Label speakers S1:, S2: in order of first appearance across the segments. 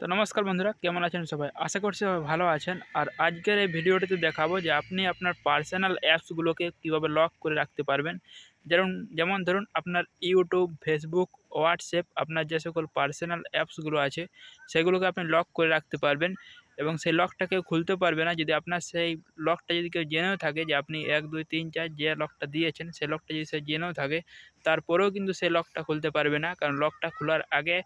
S1: তো নমস্কার বন্ধুরা, কেমন আছেন সবাই? আশা করছি সবাই ভালো আছেন। আর আজকের এই ভিডিওটিতে দেখাবো যে আপনি আপনার পার্সোনাল অ্যাপসগুলোকে কীভাবে লক করে রাখতে পারবেন। যেমন যেমন ধরুন, আপনার ইউটিউব, ফেসবুক, হোয়াটসঅ্যাপ, আপনার যে সকল পার্সোনাল অ্যাপসগুলো আছে, সেগুলোকে আপনি লক করে রাখতে পারবেন এবং সেই লকটা কেউ খুলতে পারবে না। যদি আপনার সেই লকটা যদি কেউ জেনেও থাকে যে আপনি এক, দুই, তিন, চার যে লকটা দিয়েছেন সেই লকটা যদি সে জেনেও থাকে, তারপরেও কিন্তু সেই লকটা খুলতে পারবে না। কারণ লকটা খোলার আগে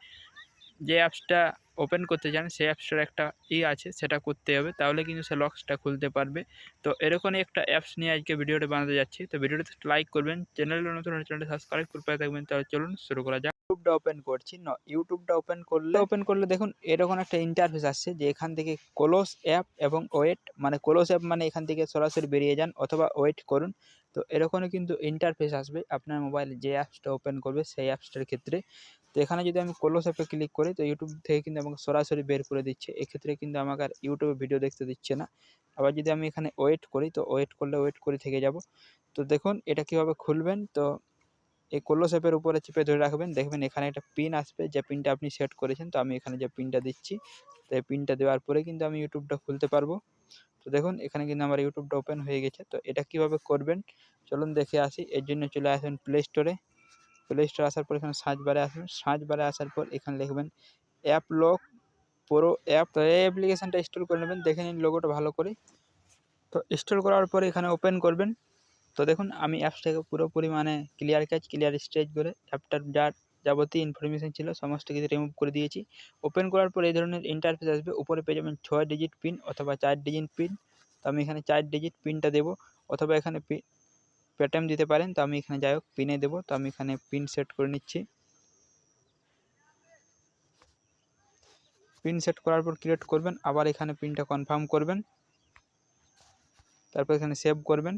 S1: যে অ্যাপসটা ওপেন করতে চান, সেই অ্যাপসটার একটা ই আছে, সেটা করতে হবে। তাহলে কিন্তু সে লকসটা খুলতে পারবে। তো এরকমই একটা অ্যাপস নিয়ে আজকে ভিডিওটা বানাতে যাচ্ছি। তো ভিডিওটা লাইক করবেন। চ্যানেলটা নতুন চ্যানেলটা সাবস্ক্রাইব করে পাই থাকবেন। তাহলে চলুন শুরু করা যাক। ইউটিউবটা ওপেন করছি। ন ইউটিউবটা ওপেন করলে ওপেন করলে দেখুন, এরকম একটা ইন্টারফেস আসছে যে এখান থেকে কোলোস অ্যাপ এবং ওয়েট মানে কোলোস অ্যাপ মানে এখান থেকে সরাসরি বেরিয়ে যান অথবা ওয়েট করুন। তো এরকমই কিন্তু ইন্টারফেস আসবে আপনার মোবাইলে যে অ্যাপসটা ওপেন করবে সেই অ্যাপসটার ক্ষেত্রে। তো এখানে যদি আমি কোলোস অ্যাপে ক্লিক করি, তো ইউটিউব থেকে কিন্তু আমাকে সরাসরি বের করে দিচ্ছে। এক্ষেত্রে কিন্তু আমাকে আর ইউটিউবে ভিডিও দেখতে দিচ্ছে না। আবার যদি আমি এখানে ওয়েট করি, তো ওয়েট করলে ওয়েট করে থেকে যাব। তো দেখুন, এটা কীভাবে খুলবেন? তো এই কোলোস অ্যাপের উপরে চেপে ধরে রাখবেন। দেখবেন এখানে একটা পিন আসবে, যে পিনটা আপনি সেট করেছেন। তো আমি এখানে যে পিনটা দিচ্ছি, তো এই পিনটা দেওয়ার পরে কিন্তু আমি ইউটিউবটা খুলতে পারব। তো দেখুন, এখানে কিন্তু আমার ইউটিউবটা ওপেন হয়ে গেছে। তো এটা কীভাবে করবেন? চলুন দেখে আসি। এর জন্য চলে আসবেন প্লে স্টোরে প্লে স্টোরে আসার পর এখানে সার্চ বারে আসবেন সার্চ বারে আসার পর এখানে লিখবেন অ্যাপ লক পুরো অ্যাপ তো এই অ্যাপ্লিকেশানটা ইনস্টল করে নেবেন। দেখে নিন লোগোটা ভালো করে। তো ইনস্টল করার পরে এখানে ওপেন করবেন। তো দেখুন, আমি অ্যাপসটাকে পুরোপুরি মানে ক্লিয়ার কাজ ক্লিয়ার স্ট্রেচ করে অ্যাপটার যার যাবতীয় ইনফরমেশান ছিল সমস্ত কিছু রিমুভ করে দিয়েছি। ওপেন করার পর এই ধরনের ইন্টারফেস আসবে। উপরে পেয়ে যাবেন ছয় ডিজিট পিন অথবা চার ডিজিট পিন তো আমি এখানে চার ডিজিট পিনটা দেবো অথবা এখানে পেটিএম দিতে পারেন। তো আমি এখানে যাই হোক পিনে দেবো। তো আমি এখানে পিন সেট করে নিচ্ছি। পিন সেট করার পর ক্রিয়েট করবেন। আবার এখানে পিনটা কনফার্ম করবেন। তারপর এখানে সেভ করবেন।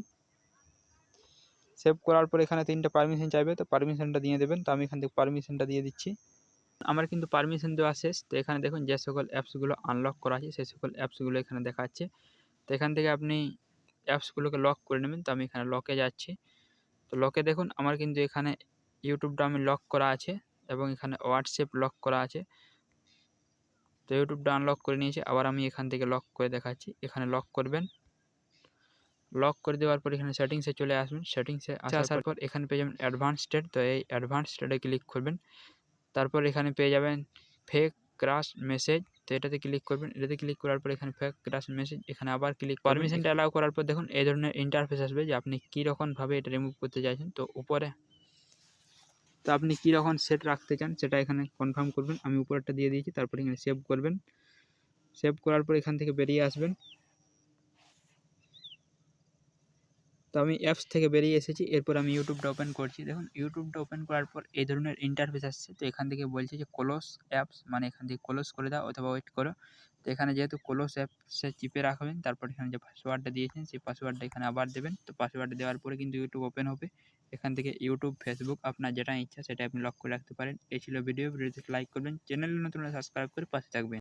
S1: সেভ করার পর এখানে তিনটা পারমিশন চাইবে, তো পারমিশনটা দিয়ে দেবেন। তো আমি এখান থেকে পারমিশনটা দিয়ে দিচ্ছি। আমার কিন্তু পারমিশন দেওয়া শেষ। তো এখানে দেখুন যে সকল অ্যাপসগুলো আনলক করা আছে, সেই সকল অ্যাপসগুলো এখানে দেখাচ্ছে তো এখান থেকে আপনি অ্যাপসগুলোকে লক করে নেবেন। তো আমি এখানে লকে যাচ্ছি। তো লকে দেখুন, আমার কিন্তু এখানে ইউটিউবটা আমি লক করা আছে এবং এখানে হোয়াটসঅ্যাপ লক করা আছে। তো ইউটিউবটা আনলক করে নিয়েছি। আবার আমি এখান থেকে লক করে দেখাচ্ছি। এখানে লক করবেন। লক করে দেওয়ার পর এখানে সেটিংসে চলে আসবেন। সেটিংসে আসার পর এখানে পেয়ে যাবেন অ্যাডভান্স স্টেট তো এই অ্যাডভান্স স্টেটে ক্লিক করবেন। তারপর এখানে পেয়ে যাবেন ফেক ক্রাশ মেসেজ তো এটাতে ক্লিক করবেন। এটাতে ক্লিক করার পর এখানে ফেক ক্রাশ মেসেজ এখানে আবার ক্লিক পারমিশনটা অ্যালাউ করার পর দেখুন এই ধরনের ইন্টারফেস আসবে যে আপনি কীরকমভাবে এটা রিমুভ করতে চাইছেন। তো উপরে তো আপনি কীরকম সেট রাখতে চান সেটা এখানে কনফার্ম করবেন। আমি উপরেরটা দিয়ে দিয়েছি। তারপর এখানে সেভ করবেন। সেভ করার পর এখান থেকে বেরিয়ে আসবেন। তো আমি অ্যাপস থেকে বেরিয়ে এসেছি। এরপর আমি ইউটিউবটা ওপেন করছি। দেখুন ইউটিউবটা ওপেন করার পর এই ধরনের ইন্টারফেস আসছে। তো এখান থেকে বলছে যে ক্লোজ অ্যাপস মানে এখান থেকে ক্লোজ করে দাও অথবা ওয়েট করো। তো এখানে যেহেতু ক্লোজ অ্যাপসে চিপে রাখবেন, তারপর এখানে যে পাসওয়ার্ডটা দিয়েছেন, সেই পাসওয়ার্ডটা এখানে আবার দেবেন। তো পাসওয়ার্ডটা দেওয়ার পরে কিন্তু ইউটিউব ওপেন হবে। এখান থেকে ইউটিউব ফেসবুক আপনার যেটা ইচ্ছা সেটা আপনি লক করে রাখতে পারেন। এই ছিল ভিডিও ভিডিওতে লাইক করবেন। চ্যানেল নতুন সাবস্ক্রাইব করে পাশে থাকবেন।